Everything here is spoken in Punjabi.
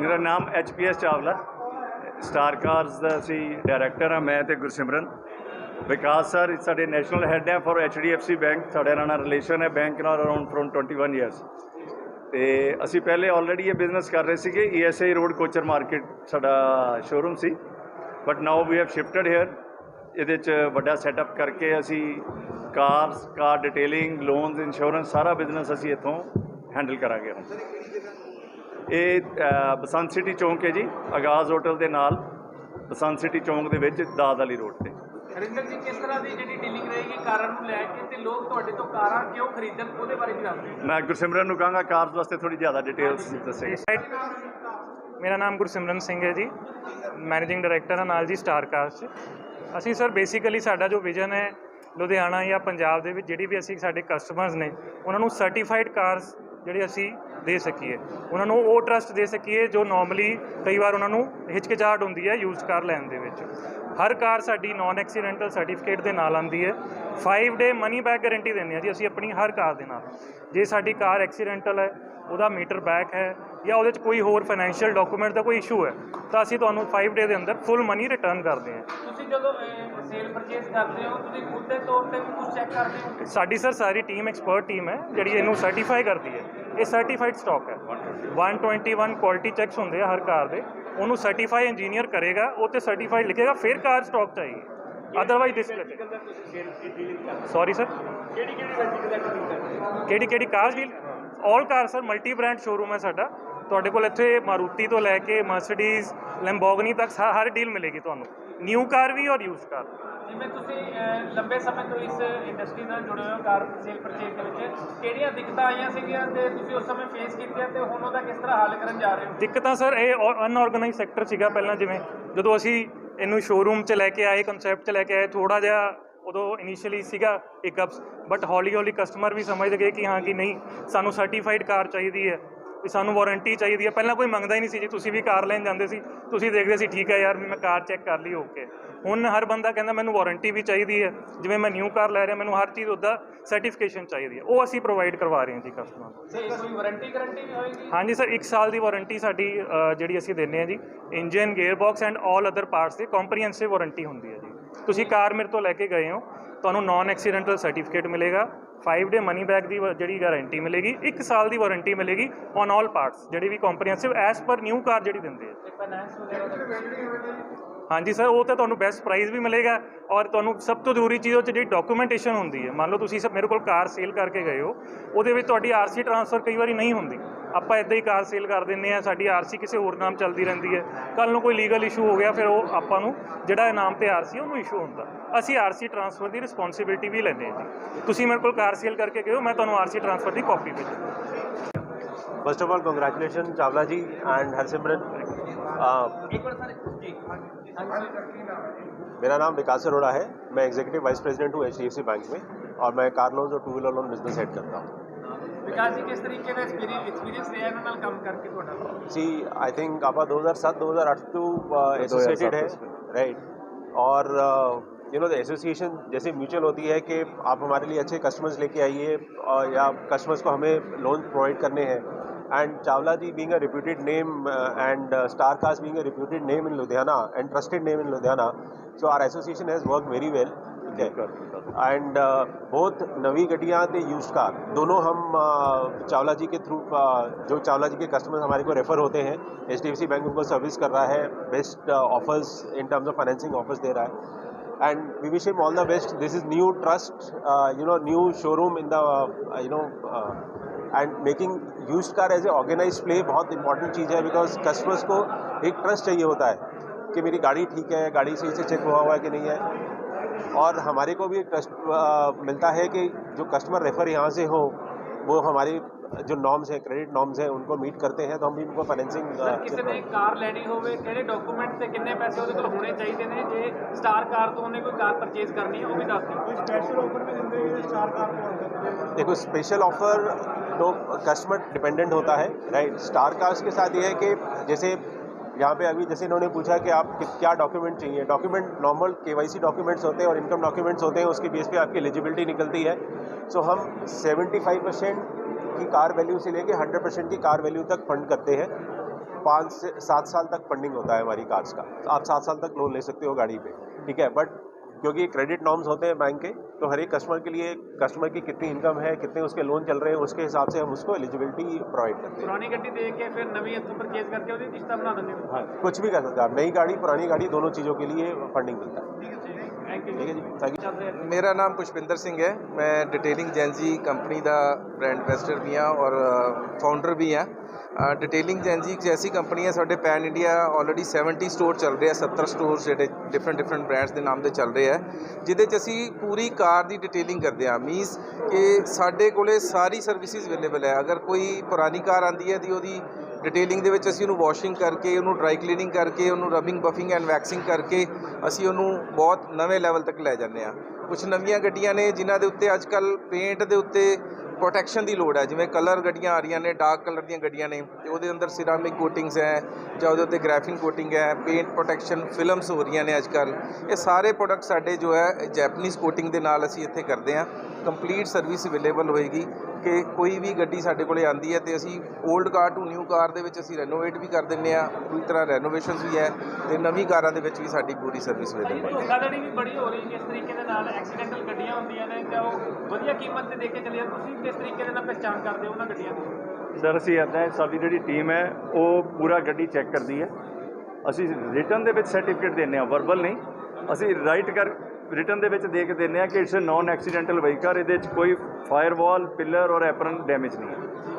ਮੇਰਾ ਨਾਮ ਐਚਪੀਐਸ ਚਾਵਲਾ। ਸਟਾਰ ਕਾਰਸ ਦਾ ਅਸੀਂ ਡਾਇਰੈਕਟਰ ਹਾਂ, ਮੈਂ ਤੇ ਗੁਰਸਿਮਰਨ। ਵਿਕਾਸ ਸਰ ਸਾਡੇ ਨੈਸ਼ਨਲ ਹੈੱਡ ਹੈ ਫॉर HDFC ਬੈਂਕ ਸਾਡੇ ਨਾਲ ਰਿਲੇਸ਼ਨ ਹੈ ਬੈਂਕ ਨਾਲ ਅਰਾਊਂਡ ਫਰੋਮ 21 ਇਅਰਸ ਤੇ ਅਸੀਂ ਪਹਿਲੇ ਆਲਰੇਡੀ ਇਹ ਬਿਜ਼ਨਸ ਕਰ ਰਹੇ ਸੀਗੇ E ESI road Kochar market ਸਾਡਾ showroom C. But now we have shifted here ਇਹਦੇ ਚ ਵੱਡਾ ਸੈਟਅਪ ਕਰਕੇ ਅਸੀਂ cars car detailing loans insurance ਸਾਰਾ ਬਿਜ਼ਨਸ ਅਸੀਂ ਇੱਥੋਂ ਹੈਂਡਲ ਕਰਾਂਗੇ ਹੁਣ। ਇਹ ਬਸੰਤ ਸਿਟੀ ਚੌਂਕ ਹੈ ਜੀ ਆਗਾਜ਼ ਹੋਟਲ ਦੇ ਨਾਲ ਬਸੰਤ ਸਿਟੀ ਚੌਂਕ ਦੇ ਵਿੱਚ ਦਾਦ ਵਾਲੀ ਰੋਡ ਤੇ। ਹਰਿੰਦਰ ਜੀ ਕਿਸ ਤਰ੍ਹਾਂ ਦੀ ਜਿਹੜੀ ਡੀਲਿੰਗ ਰਹੇਗੀ ਕਾਰਾਂ ਨੂੰ ਲੈ ਕੇ ਤੇ ਲੋਕ ਤੁਹਾਡੇ ਤੋਂ ਕਾਰਾਂ ਕਿਉਂ ਖਰੀਦਣ ਉਹਦੇ ਬਾਰੇ ਵੀ ਦੱਸ ਦਿਓ। ਮੈਂ ਗੁਰਸਿਮਰਨ ਨੂੰ ਕਹਾਂਗਾ ਕਾਰਸ ਵਾਸਤੇ ਥੋੜੀ ਜ਼ਿਆਦਾ ਡਿਟੇਲਸ ਦੱਸੇਗਾ। ਮੇਰਾ ਨਾਮ ਗੁਰਸਿਮਰਨ ਸਿੰਘ ਹੈ ਜੀ। ਮੈਨੇਜਿੰਗ ਡਾਇਰੈਕਟਰ ਹਾਂ ਨਾਲ ਜੀ ਸਟਾਰ ਕਾਸਟ 'ਚ। ਅਸੀਂ ਸਰ ਬੇਸਿਕਲੀ ਸਾਡਾ ਜੋ ਵਿਜ਼ਨ ਹੈ ਲੁਧਿਆਣਾ ਜਾਂ ਪੰਜਾਬ ਦੇ ਵਿੱਚ ਜਿਹੜੀ ਵੀ ਅਸੀਂ ਸਾਡੇ ਕਸਟਮਰਸ ਨੇ ਉਹਨਾਂ ਨੂੰ ਸਰਟੀਫਾਈਡ ਕਾਰਸ ਜਿਹੜੇ ਅਸੀਂ ਦੇ ਸਕੀਏ। ਉਹਨਾਂ ਨੂੰ ਉਹ ਟਰਸਟ ਦੇ ਸਕੀਏ ਜੋ ਨਾਰਮਲੀ ਕਈ ਵਾਰ ਉਹਨਾਂ ਨੂੰ ਹਿਚਕਿਚਾਹਟ ਹੁੰਦੀ ਹੈ ਯੂਜ਼ਡ ਕਾਰ ਲੈਣ ਦੇ ਵਿੱਚ। ਹਰ ਕਾਰ ਸਾਡੀ ਨਾਨ ਐਕਸੀਡੈਂਟਲ ਸਰਟੀਫਿਕੇਟ ਦੇ ਨਾਲ ਆਉਂਦੀ ਹੈ। 5 ਡੇ ਮਨੀ ਬੈਕ ਗਾਰੰਟੀ ਦਿੰਦੇ ਹਾਂ ਜੀ ਅਸੀਂ ਆਪਣੀ ਹਰ ਕਾਰ ਦੇ ਨਾਲ। ਜੇ ਸਾਡੀ ਕਾਰ ਐਕਸੀਡੈਂਟਲ ਹੈ ਉਹਦਾ ਮੀਟਰ ਬੈਕ ਹੈ ਜਾਂ ਉਹਦੇ 'ਚ ਕੋਈ ਹੋਰ ਫਾਈਨੈਂਸ਼ੀਅਲ ਡਾਕੂਮੈਂਟ ਦਾ ਕੋਈ ਇਸ਼ੂ ਹੈ ਤਾਂ ਅਸੀਂ ਤੁਹਾਨੂੰ 5 ਡੇ ਦੇ ਅੰਦਰ ਫੁੱਲ ਮਨੀ ਰਿਟਰਨ ਕਰਦੇ ਹਾਂ। ਤੁਸੀਂ ਜਦੋਂ ਸੇਲ ਪਰਚੇਸ ਕਰਦੇ ਹੋ ਤੁਸੀਂ ਖੁਦ ਦੇ ਤੌਰ ਤੇ ਵੀ ਕੁਝ ਚੈੱਕ ਕਰਦੇ ਹੋ? ਸਾਡੀ ਸਰ ਸਾਰੀ ਟੀਮ ਐਕਸਪਰਟ ਟੀਮ ਹੈ ਜਿਹੜੀ ਇਹਨੂੰ ਸਰਟੀਫਾਈ ਕਰਦੀ ਹੈ। ਇਹ ਸਰਟੀਫਾਈਡ ਸਟਾਕ ਹੈ। 121 ਕੁਆਲਿਟੀ ਚੈੱਕਸ ਹੁੰਦੇ ਆ ਹਰ ਕਾਰ ਦੇ। ਉਹਨੂੰ ਸਰਟੀਫਾਈ ਇੰਜੀਨੀਅਰ ਕਰੇਗਾ ਉਹ ਤੇ ਸਰਟੀਫਾਈਡ ਲਿਖੇਗਾ ਫਿਰ ਕਾਰ ਸਟਾਕ ਚਾਹੀਏ। ਅਦਰਵਾਈਜ਼ ਡਿਸਪਲੇ ਸੌਰੀ ਸਰ ਕਿਹੜੀ ਕਿਹੜੀ ਵੈਂਟੀਕਲ ਦਾ ਕਿਹੜੀ ਕਿਹੜੀ car deal 올 car sir multi brand showroom ਹੈ ਸਾਡਾ। ਤੁਹਾਡੇ ਕੋਲ ਇੱਥੇ ਮਾਰੂਤੀ ਤੋਂ ਲੈ ਕੇ ਮਰਸੀਡੀਜ਼ ਲੈਂਬੋਗਨੀ ਤੱਕ ਹਰ ਡੀਲ ਮਿਲੇਗੀ ਤੁਹਾਨੂੰ। ਨਿਊ ਕਾਰ ਵੀ ਔਰ ਯੂਜ਼ਡ ਕਾਰ ਜਿਵੇਂ ਤੁਸੀਂ ਲੰਬੇ ਸਮੇਂ ਤੋਂ ਇਸ ਇੰਡਸਟਰੀ ਨਾਲ ਜੁੜੇ ਹੋਏ ਹੋ ਕਾਰ ਸੇਲ ਪਰਚੇਸ ਦੇ ਵਿੱਚ ਕਿਹੜੀਆਂ ਦਿੱਕਤਾਂ ਆਈਆਂ ਸੀਗੀਆਂ ਤੇ ਤੁਸੀਂ ਉਸ ਸਮੇਂ ਫੇਸ ਕੀਤੀਆਂ ਤੇ ਹੁਣ ਉਹਦਾ ਕਿਸ ਤਰ੍ਹਾਂ ਹੱਲ ਕਰਨ ਜਾ ਰਹੇ ਹੋ? ਦਿੱਕਤਾਂ ਸਰ ਇਹ ਅਨਆਰਗੇਨਾਈਜ਼ ਸੈਕਟਰ ਸੀਗਾ ਪਹਿਲਾਂ ਜਿਵੇਂ ਜਦੋਂ ਅਸੀਂ ਇਹਨੂੰ ਸ਼ੋਰੂਮ 'ਚ ਲੈ ਕੇ ਆਏ ਕਨਸੈਪਟ 'ਚ ਲੈ ਕੇ ਆਏ ਥੋੜਾ ਜਿਹਾ ਉਦੋਂ ਇਨੀਸ਼ੀਅਲੀ ਸੀਗਾ ਇਕਅਪਸ ਬਟ ਹੌਲੀ ਹੌਲੀ ਕਸਟਮਰ ਵੀ ਸਮਝਦੇ ਗਏ ਕਿ ਹਾਂ ਕਿ ਨਹੀਂ, ਸਾਨੂੰ ਸਰਟੀਫਾਈਡ ਕਾਰ ਚਾਹੀਦੀ ਹੈ। ਵੀ ਸਾਨੂੰ ਵਾਰੰਟੀ ਚਾਹੀਦੀ ਹੈ। ਪਹਿਲਾਂ ਕੋਈ ਮੰਗਦਾ ਹੀ ਨਹੀਂ ਸੀ ਜੀ ਤੁਸੀਂ ਵੀ ਕਾਰ ਲੈਣ ਜਾਂਦੇ ਸੀ। ਤੁਸੀਂ ਦੇਖਦੇ ਸੀ ਠੀਕ ਹੈ ਯਾਰ ਮੈਂ ਕਾਰ ਚੈੱਕ ਕਰ ਲਈ ਓਕੇ ਹੁਣ ਹਰ ਬੰਦਾ ਕਹਿੰਦਾ ਮੈਨੂੰ ਵਾਰੰਟੀ ਵੀ ਚਾਹੀਦੀ ਹੈ। ਜਿਵੇਂ ਮੈਂ ਨਿਊ ਕਾਰ ਲੈ ਰਿਹਾ ਮੈਨੂੰ ਹਰ ਚੀਜ਼ ਉਹਦਾ ਸਰਟੀਫਿਕੇਸ਼ਨ ਚਾਹੀਦੀ ਹੈ। ਉਹ ਅਸੀਂ ਪ੍ਰੋਵਾਈਡ ਕਰਵਾ ਰਹੇ ਹਾਂ ਜੀ ਕਸਟਮਰ ਨੂੰ। ਤੇ ਕੋਈ ਵਾਰੰਟੀ ਗਾਰੰਟੀ ਵੀ ਹੋਏਗੀ? ਹਾਂਜੀ ਸਰ 1 ਸਾਲ ਦੀ ਵਾਰੰਟੀ ਸਾਡੀ ਜਿਹੜੀ ਅਸੀਂ ਦਿੰਦੇ ਹਾਂ ਜੀ। Engine gear box and 올 other parts the comprehensive warranty ਹੁੰਦੀ ਹੈ ਜੀ। ਤੁਸੀਂ ਕਾਰ ਮੇਰੇ ਤੋਂ ਲੈ ਕੇ ਗਏ ਹੋ, ਤੁਹਾਨੂੰ ਨਾਨ ਐਕਸੀਡੈਂਟਲ ਸਰਟੀਫਿਕੇਟ ਮਿਲੇਗਾ 5 ਡੇ ਮਨੀ ਬੈਕ ਦੀ ਵ- ਜਿਹੜੀ ਗਾਰੰਟੀ ਮਿਲੇਗੀ 1 ਸਾਲ ਦੀ ਵਾਰੰਟੀ ਮਿਲੇਗੀ ਔਨ 올 ਪਾਰਟਸ ਜਿਹੜੀ ਵੀ comprehensive as per new car ਜਿਹੜੀ ਦਿੰਦੇ ਆ। ਹਾਂਜੀ ਸਰ, ਉਹ ਤਾਂ ਤੁਹਾਨੂੰ ਬੈਸਟ ਪ੍ਰਾਈਸ ਵੀ ਮਿਲੇਗਾ ਔਰ ਤੁਹਾਨੂੰ ਸਭ ਤੋਂ ਜ਼ਰੂਰੀ ਚੀਜ਼ ਉਹ 'ਚ ਜਿਹੜੀ ਡਾਕੂਮੈਂਟੇਸ਼ਨ ਹੁੰਦੀ ਹੈ, ਮੰਨ ਲਓ ਤੁਸੀਂ ਸਭ ਮੇਰੇ ਕੋਲ ਕਾਰ ਸੇਲ ਕਰਕੇ ਗਏ ਹੋ, ਉਹਦੇ ਵਿੱਚ ਤੁਹਾਡੀ ਆਰਸੀ ਟ੍ਰਾਂਸਫਰ ਕਈ ਵਾਰੀ ਨਹੀਂ ਹੁੰਦੀ। ਆਪਾਂ ਇਦਾਂ ਹੀ ਕਾਰ ਸੇਲ ਕਰ ਦਿੰਨੇ ਆ ਸਾਡੀ ਆਰਸੀ ਕਿਸੇ ਹੋਰ ਨਾਮ ਚੱਲਦੀ ਰਹਿੰਦੀ ਹੈ। ਕੱਲ ਨੂੰ ਕੋਈ ਲੀਗਲ ਇਸ਼ੂ ਹੋ ਗਿਆ, ਫਿਰ ਉਹ ਆਪਾਂ ਨੂੰ ਜਿਹੜਾ ਇਨਾਮ ਤੇ ਆਰਸੀ ਉਹਨੂੰ ਇਸ਼ੂ ਹੁੰਦਾ। ਅਸੀਂ ਆਰਸੀ ਟ੍ਰਾਂਸਫਰ ਦੀ ਰਿਸਪੌਂਸਿਬਿਲਟੀ ਵੀ ਲੈਂਦੇ ਹਾਂ ਜੀ। ਤੁਸੀਂ ਮੇਰੇ ਕੋਲ ਕਾਰ ਸੇਲ ਕਰਕੇ ਗਏ ਹੋ, ਮੈਂ ਤੁਹਾਨੂੰ ਆਰਸੀ ਟ੍ਰਾਂਸਫਰ ਦੀ copy ਭੇਜਾਂ first of all congratulation Chawla ji and Harsimran मेरा नाम विकास अरोड़ा है मैं एग्जीक्यूटिव वाइस प्रेसिडेंट हूँ एच बैंक में और मैं कार लोन्स और two wheeler loan business head करता हूँ ਵਿਕਾਸ ਜੀ ਕਿਸ ਤਰੀਕੇ ਦਾ ਐਕਸਪੀਰੀਅੰਸ ਰਿਹਾ ਇਹਨਾਂ ਨਾਲ ਕੰਮ ਕਰਕੇ ਤੁਹਾਡਾ जी आई थिंक आप 2007 2008 टू एसोसिएटेड है राइट और यू नो द एसोसिएशन जैसे म्यूचुअल होती है कि आप हमारे लिए अच्छे कस्टमर्स लेके आइए और या कस्टमर्स को हमें लोन प्रोवाइड करने हैं And Chawla ji being a reputed name uh, and uh, star cast being a reputed name in ludhiana and trusted name in ludhiana. So our association has worked very well. And both नवी गड्डियाँ थे यूज़ कार दोनों हम uh, चावला जी के थ्रू जो चावला जी के कस्टमर्स हमारे को रेफर होते हैं H D F C bank उनको सर्विस कर रहा है best offers in terms of financing offers दे रहा है. And we wish him all the best this is new trust you know new showroom in the you know and making use car as a organise play बहुत इंपॉर्टेंट चीज़ है बिकॉज़ कस्टमर्स को एक ट्रस्ट चाहिए होता है कि मेरी गाड़ी ठीक है, गाड़ी सही से चेक हुआ हुआ है कि नहीं है। और हमारे को भी एक ट्रस्ट मिलता है कि जो कस्टमर रेफर यहाँ से हो, वो हमारी जो नॉर्म्स हैं क्रेडिट नॉर्म्स हैं उनको मीट करते हैं तो हम भी उनको फाइनेंसिंग ਸਰ ਕਿਸੇ ਨੇ ਕਾਰ ਲੈਣੀ ਹੋਵੇ ਕਿਹੜੇ ਡਾਕੂਮੈਂਟ ਤੇ ਕਿੰਨੇ ਪੈਸੇ ਉਹਦੇ ਕੋਲ ਹੋਣੇ ਚਾਹੀਦੇ ਨੇ ਜੇ ਸਟਾਰ ਕਾਰ ਤੋਂ ਉਹਨੇ ਕੋਈ ਕਾਰ ਪਰਚੇਸ ਕਰਨੀ ਹੈ ਉਹ ਵੀ ਦੱਸ ਦਿਓ देखो स्पेशल ऑफर तो कस्टमर डिपेंडेंट होता है राइट स्टार कास्ट के साथ ये है कि जैसे यहाँ पे अभी जैसे इन्होंने पूछा कि आप कि- क्या डॉक्यूमेंट चाहिए डॉक्यूमेंट नॉर्मल केवाईसी डॉक्यूमेंट्स होते हैं और इनकम डॉक्यूमेंट्स होते हैं उसके बेस पे आपकी एलिजिबिलिटी निकलती है सो हम 75 परसेंट की कार वैल्यू से लेके 100 परसेंट की कार वैल्यू तक फंड करते हैं। पाँच से सात साल तक फंडिंग होता है हमारी कार्स का। आप सात साल तक लोन ले सकते हो गाड़ी पे, ठीक है? बट क्योंकि क्रेडिट नॉर्म्स होते हैं बैंक के तो हर एक कस्टमर के लिए कस्टमर की कितनी इनकम है कितने उसके लोन चल रहे हैं उसके हिसाब से हम उसको एलिजिबिलिटी प्रोवाइड करते हैं ਪੁਰਾਣੀ ਗੱਡੀ ਦੇ ਕੇ ਫਿਰ ਨਵੀਂ ਇੱਥੋਂ ਪਰਚੇਜ਼ ਕਰਕੇ ਉਹਦੀ ਕਿਸ਼ਤਾਂ ਬਣਾ ਦਿੰਦੇ ਹੋ हाँ कुछ भी कर सकते हैं आप नई गाड़ी पुरानी गाड़ी दोनों चीज़ों के लिए फंडिंग मिलता है ਥੈਂਕ ਯੂ ठीक है जी थैंक यू ਚੱਲ ਰਿਹਾ ਮੇਰਾ ਨਾਮ ਪੁਸ਼ਪਿੰਦਰ ਸਿੰਘ ਹੈ ਮੈਂ ਡਿਟੇਲਿੰਗ ਏਜੰਸੀ ਕੰਪਨੀ ਦਾ ਬ੍ਰਾਂਡ ਐਂਬੈਸਡਰ ਵੀ ਹਾਂ ਔਰ ਫਾਊਂਡਰ ਵੀ ਹਾਂ ਡਿਟੇਲਿੰਗ ਏਜੰਸੀ ਇੱਕ ਐਸੀ ਕੰਪਨੀ ਹੈ ਸਾਡੇ ਪੈਨ ਇੰਡੀਆ ਆਲਰੇਡੀ 70 ਸਟੋਰ ਚੱਲ ਰਹੇ ਆ 70 ਸਟੋਰ ਜਿਹੜੇ ਡਿਫਰੈਂਟ ਡਿਫਰੈਂਟ ਬ੍ਰਾਂਡਸ ਦੇ ਨਾਮ ਦੇ ਚੱਲ ਰਹੇ ਆ ਜਿਹਦੇ 'ਚ ਅਸੀਂ ਪੂਰੀ ਕਾਰ ਕਾਰ ਦੀ ਡਿਟੇਲਿੰਗ ਕਰਦੇ ਹਾਂ। ਮੀਨਸ ਕਿ ਸਾਡੇ ਕੋਲੇ ਸਾਰੀ ਸਰਵਿਸਿਜ਼ ਅਵੇਲੇਬਲ ਹੈ। ਅਗਰ ਕੋਈ ਪੁਰਾਣੀ ਕਾਰ ਆਂਦੀ ਹੈ ਦੀ ਉਹਦੀ ਡਿਟੇਲਿੰਗ ਦੇ ਵਿੱਚ ਅਸੀਂ ਉਹਨੂੰ ਵਾਸ਼ਿੰਗ ਕਰਕੇ, ਉਹਨੂੰ ਡਰਾਈ ਕਲੀਨਿੰਗ ਕਰਕੇ, ਉਹਨੂੰ ਰਬਿੰਗ ਬਫਿੰਗ ਐਂਡ ਵੈਕਸਿੰਗ ਕਰਕੇ ਅਸੀਂ ਉਹਨੂੰ ਬਹੁਤ ਨਵੇਂ ਲੈਵਲ ਤੱਕ ਲੈ ਜਾਂਦੇ ਆ ਕੁਝ ਨਵੀਆਂ ਗੱਡੀਆਂ ਨੇ ਜਿਨ੍ਹਾਂ ਦੇ ਉੱਤੇ ਅੱਜ ਕੱਲ ਪੇਂਟ ਦੇ ਉੱਤੇ ਪ੍ਰੋਟੈਕਸ਼ਨ ਦੀ ਲੋੜ ਹੈ। ਜਿਵੇਂ ਕਲਰ ਗੱਡੀਆਂ ਆ ਰਹੀਆਂ ਨੇ ਡਾਰਕ ਕਲਰ ਦੀਆਂ ਗੱਡੀਆਂ ਨੇ ਤੇ ਉਹਦੇ ਅੰਦਰ ਸਿਰਾਮਿਕ ਕੋਟਿੰਗਸ ਹੈ ਜਾਂ ਉਹਦੇ ਉੱਤੇ ਗ੍ਰੈਫਿਨ ਕੋਟਿੰਗ ਹੈ ਪੇਂਟ ਪ੍ਰੋਟੈਕਸ਼ਨ ਫਿਲਮਸ ਹੋ ਰਹੀਆਂ ਨੇ ਅੱਜ ਕੱਲ ਇਹ ਸਾਰੇ ਪ੍ਰੋਡਕਟ ਸਾਡੇ ਜੋ ਹੈ ਜੈਪਨੀਜ਼ ਕੋਟਿੰਗ ਦੇ ਨਾਲ ਅਸੀਂ ਇੱਥੇ ਕਰਦੇ ਹਾਂ। ਕੰਪਲੀਟ ਸਰਵਿਸ ਅਵੇਲੇਬਲ ਹੋਏਗੀ ਕਿ ਕੋਈ ਵੀ ਗੱਡੀ ਸਾਡੇ ਕੋਲੇ ਆਂਦੀ ਹੈ ਤੇ ਅਸੀਂ old car to new car ਦੇ ਵਿੱਚ ਅਸੀਂ ਰੈਨੋਵੇਟ ਵੀ ਕਰ ਦਿੰਨੇ ਆ ਪੂਰੀ ਤਰ੍ਹਾਂ ਰੈਨੋਵੇਸ਼ਨਸ ਵੀ ਹੈ ਤੇ ਨਵੀਂ ਕਾਰਾਂ ਦੇ ਵਿੱਚ ਵੀ ਸਾਡੀ ਪੂਰੀ ਸਰਵਿਸ ਅਵੇਲੇਬਲ ਹੈ। ਧੋਖਾਧੜੀ ਵੀ ਬੜੀ ਹੋ ਰਹੀ ਕਿਸ ਤਰੀਕੇ ਦੇ ਨਾਲ ਐਕਸੀਡੈਂਟਲ ਗੱਡੀਆਂ ਹੁੰਦੀਆਂ ਨੇ ਤੇ ਉਹ ਵਧੀਆ ਕੀਮਤ ਤੇ ਦੇ ਕੇ ਚਲੇ ਤੁਸੀਂ ਕਿਸ ਤਰੀਕੇ ਦੇ ਨਾਲ ਪਛਾਣ ਕਰਦੇ ਹੋ ਉਹਨਾਂ ਗੱਡੀਆਂ ਦੀ? ਸਰ, ਅਸੀਂ ਇੱਦਾਂ ਸਾਡੀ ਜਿਹੜੀ ਟੀਮ ਹੈ, ਉਹ ਪੂਰਾ ਗੱਡੀ ਚੈੱਕ ਕਰਦੀ ਹੈ। ਅਸੀਂ ਰਿਟਰਨ ਦੇ ਵਿੱਚ ਸਰਟੀਫਿਕੇਟ ਦਿੰਦੇ ਹਾਂ ਵਰਬਲ ਨਹੀਂ। ਅਸੀਂ ਰਾਈਟ ਕਰ ਰਿਟਰਨ ਦੇ ਵਿੱਚ ਦੇ ਕੇ ਦਿੰਦੇ ਹਾਂ ਕਿ it's a non accidental vehicle ਇਹਦੇ ਵਿੱਚ ਕੋਈ ਫਾਇਰਵਾਲ ਪਿਲਰ ਔਰ ਐਪਰਨ ਡੈਮੇਜ ਨਹੀਂ ਹੈ।